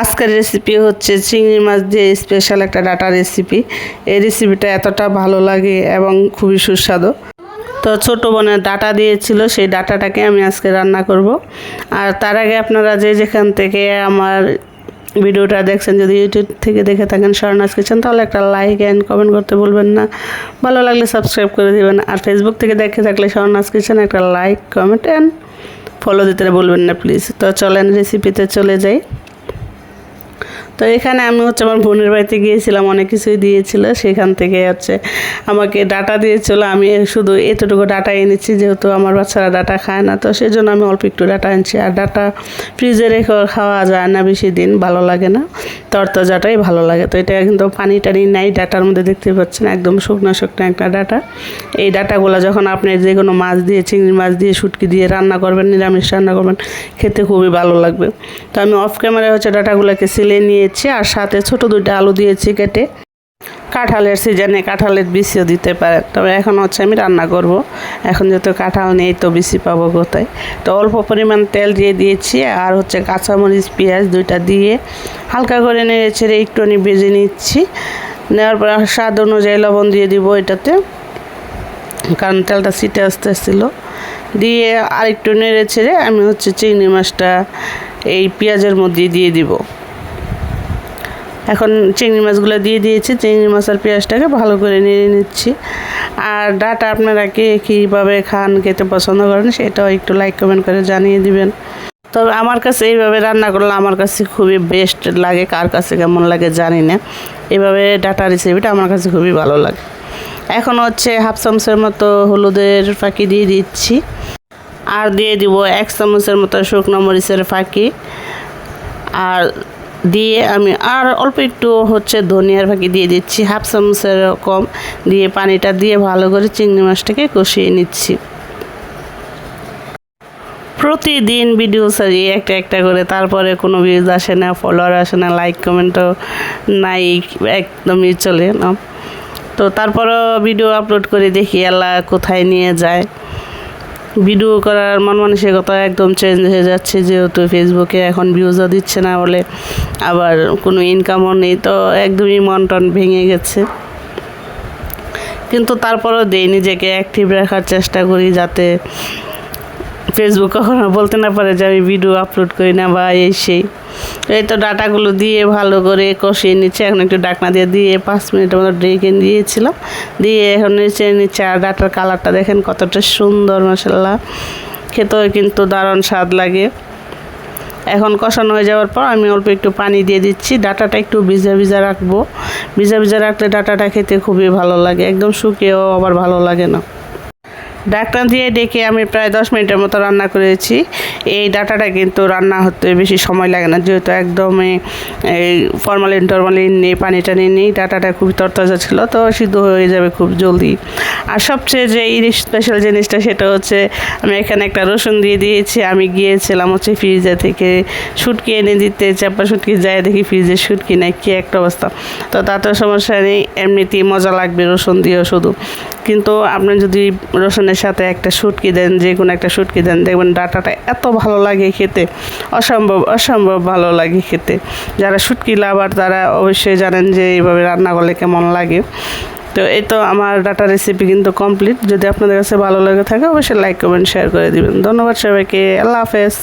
আজকের রেসিপি হচ্ছে চিংড়ি মাছ দিয়ে স্পেশাল একটা ডাটা রেসিপি এই রেসিপিটা এতটা ভালো লাগে এবং খুবই সুস্বাদু। তো ছোটো বোনের ডাটা দিয়েছিল, সেই ডাটাটাকে আমি আজকে রান্না করব। আর তার আগে আপনারা যে যেখান থেকে আমার ভিডিওটা দেখছেন, যদি ইউটিউব থেকে দেখে থাকেন শরণাজ কিচেন তাহলে একটা লাইক অ্যান্ড কমেন্ট করতে বলবেন না। ভালো লাগলে সাবস্ক্রাইব করে দেবেন। আর ফেসবুক থেকে দেখে থাকলে শরণাজ কিচেন একটা লাইক কমেন্ট অ্যান্ড ফলো দিতে বলবেন না প্লিজ তো চলেন রেসিপিতে চলে যাই। তো এখানে আমি হচ্ছে আমার বোনের বাড়িতে গিয়েছিলাম, অনেক কিছুই দিয়েছিল। সেখান থেকে হচ্ছে আমাকে ডাটা দিয়েছিল। আমি শুধু এতটুকু ডাটা এনেছি যেহেতু আমার বাচ্চারা ডাটা খায় না, তো সেই জন্য আমি অল্প একটু ডাটা এনেছি। আর ডাটা ফ্রিজে রেখে খাওয়া যায় না বেশি দিন, ভালো লাগে না। তরতাজাটাই ভালো লাগে। তো এটা কিন্তু পানি টানি নাই ডাটার মধ্যে দেখতে পাচ্ছেন, একদম শুকনো শুকনো একটা ডাটা। এই ডাটাগুলো যখন আপনি যে কোনো মাছ দিয়ে, চিংড়ি মাছ দিয়ে, শুটকি দিয়ে রান্না করবেন, নিরামিষ রান্না করবেন, খেতে খুবই ভালো লাগবে। তো আমি অফ ক্যামেরায় হচ্ছে ডাটাগুলোকে সিলে নিয়েছি আর সাথে ছোট দুইটা আলু দিয়েছি কেটে। কাঁঠালের সিজনে কাঁঠালের বিচিও দিতে পারে তবে এখন হচ্ছে আমি রান্না করব। এখন যেহেতু কাঁঠাল নেই, তো বিচি পাবো কোথায়? তো অল্প পরিমাণ তেল দিয়ে দিয়েছি আর হচ্ছে কাঁচামরিচ, পেঁয়াজ দুইটা দিয়ে হালকা করে নেড়ে ছেড়ে একটু আমি ভেজে নিচ্ছি। নেওয়ার পর স্বাদ অনুযায়ী লবণ দিয়ে দিব এটাতে, কারণ তেলটা সিটে আসতে আসছিল দিয়ে আর একটু নেড়ে ছেড়ে আমি হচ্ছে চিংড়ি মাছটা এই পেঁয়াজের মধ্যে দিয়ে দিব। এখন চিংড়ি মাছগুলো দিয়ে দিয়েছি, চিংড়ি মাছ আর পেঁয়াজটাকে ভালো করে নিয়ে নিচ্ছি। আর ডাটা আপনারা কে কীভাবে খান, খেতে পছন্দ করেন সেটাও একটু লাইক কমেন্ট করে জানিয়ে দিবেন। তবে আমার কাছে এইভাবে রান্না করলে আমার কাছে খুবই বেস্ট লাগে, কার কাছে কেমন লাগে জানি না। এভাবে ডাটা রেসিপিটা আমার কাছে খুবই ভালো লাগে। এখন হচ্ছে হাফ চামচের মতো হলুদের ফাঁকি দিয়ে দিচ্ছি। আর দিয়ে দিব এক চামচের মতো শুকনো মরিচের ফাঁকি। আর দিয়ে আমি আর অল্প একটু হচ্ছে ধনিয়ার ফাঁকি দিয়ে দিচ্ছি, হাফ চামচের কম দিয়ে পানিটা দিয়ে ভালো করে চিংড়ি মাছটাকে কষিয়ে নিচ্ছি। প্রতিদিন ভিডিও সারি একটা একটা করে, তারপরে কোনো ভিউজ আসে না ফলোয়ার আসে না লাইক কমেন্টও নাই, একদমই চলে না। তো তারপরও ভিডিও আপলোড করে দেখি আল্লাহ কোথায় নিয়ে যায়। ভিডিও করার মন মানসিকতা একদম চেঞ্জ হয়ে যাচ্ছে যেহেতু ফেসবুকে এখন ভিউজও দিচ্ছে না বলে, আবার কোনো ইনকামও নেই, তো একদমই মন টন ভেঙে গেছে। কিন্তু তারপরেও দেই, নিজেকে অ্যাক্টিভ রাখার চেষ্টা করি যাতে ফেসবুক কখনো বলতে না পারে যে আমি ভিডিও আপলোড করি না বা এই সেই। এই তো ডাটাগুলো দিয়ে ভালো করে কষিয়ে নিচ্ছে। এখন একটু ডাকনা দিয়ে দিয়ে পাঁচ মিনিটের মতো ডেকে দিয়েছিলাম দিয়ে এখন নিচে নিচ্ছে আর ডাটার কালারটা দেখেন কতটা সুন্দর মশলা খেতেও কিন্তু দারুণ স্বাদ লাগে। এখন কষানো হয়ে যাওয়ার পর আমি অল্প একটু পানি দিয়ে দিচ্ছি। ডাটাটা একটু ভিজা ভিজা রাখব। ভিজা ভিজা রাখলে ডাটাটা খেতে খুবই ভালো লাগে। একদম শুকিয়েও আবার ভালো লাগে না। ডাকনা দিয়ে ডেকে আমি প্রায় দশ মিনিটের মতো রান্না করেছি। এই ডাটাটা কিন্তু রান্না হতে বেশি সময় লাগে না, যেহেতু একদমই এই ফরমালিন টরমালিন নেই পানি টানি নেই, ডাটাটা খুবই তরতাজা ছিল, তো সিদ্ধ হয়ে যাবে খুব জলদি। আর সবচেয়ে যে স্পেশাল জিনিসটা সেটা হচ্ছে আমি এখানে একটা রসুন দিয়ে দিয়েছি, আমি গিয়েছিলাম হচ্ছে ফ্রিজে থেকে শুটকি এনে দিতে, চাপা শুটকি যায় দেখি ফ্রিজে শুটকি নেই, কী একটা অবস্থা। তো তাতে সমস্যা নেই এমনিতেই মজা লাগবে রসুন দিয়েও শুধু। কিন্তু আপনি যদি রসুনের সাথে একটা শুটকি দেন, যে কোনো একটা শুটকি দেন, দেখবেন ডাটাটা এত ভালো লাগে খেতে। অসম্ভব অসম্ভব ভালো লাগে খেতে। যারা শুটকি লাভার, তারা অবশ্যই জানেন যে এইভাবে রান্না করলে কেমন লাগে। তো এই তো আমার ডাটা রেসিপি কিন্তু কমপ্লিট যদি আপনাদের কাছে ভালো লাগে থাকে, অবশ্যই লাইক কমেন্ট শেয়ার করে দিবেন। ধন্যবাদ সবাইকে। আল্লাহ হাফেজ।